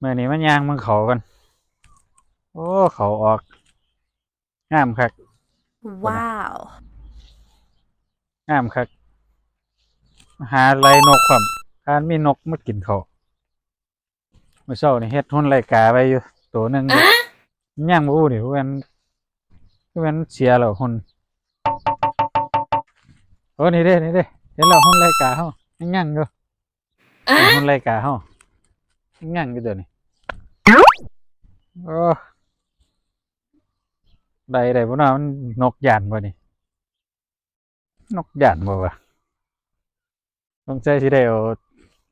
เมื่อนี้มันยางมึงเขากัน โอ้เขาออกงามคัก Wow. งามคักหาไรนกความการมีนกมากินเขาเมื่อเช้านี่เฮ็ดหุ่นไรกาไปอยู่ตัวหนึ่งอยู่ย่างบ่อู้นี่เพื่อนเพื่อนเสียแล้วหุ่นโอ้นี่เด้นี่เด้เห็นแล้วหุ่นไรกาเฮายังย่างอยู่หุ่นไรกาเฮา ยังย่างอยู่เดี๋ยวนี้โอ้ได้ได้บ่เนาะมันนกย่านบ่นี่นกหย่านบ่วะสงสัยสิได้เอา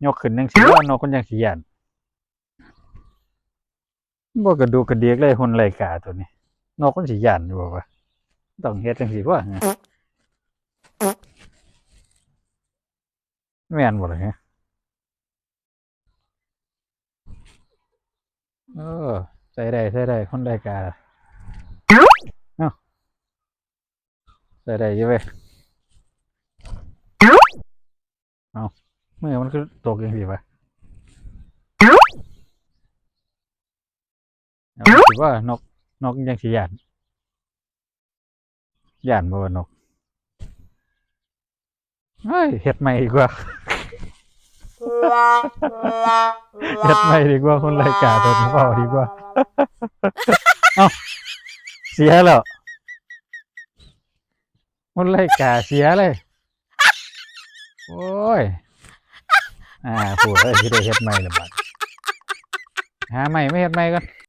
ยกขึ้นจังซี่ว่านกมันจังสิย่านบ่กระดูกระเดียกเลยหุ่นไรกาตัวนี้นกมันสิย่านอยู่บ่วะต้องเฮ็ดจังซี่บ่เนี่ยแม่นบ่ล่ะฮะ เออใส่ได้ใส่ได้คนไรกาเอ้าใส่ได้ยู่เว้ยเอาเมื่อมันคือตกยังสิวะเอาถือว่านกนกยังสิหยานหยานบ่ว่านกเฮ้ยเฮ็ดใหม่ดีกว่า เฮ็ดใหม่ดีกว่าคนรายการตัวนี้เปล่าดีกว่า เอ้าเสียแล้วคนรายการเสียเลย โอ้ย อ่าผัวเลยที่ได้เฮ็ดใหม่ละบัดหาใหม่ไม่เฮ็ดใหม่กัน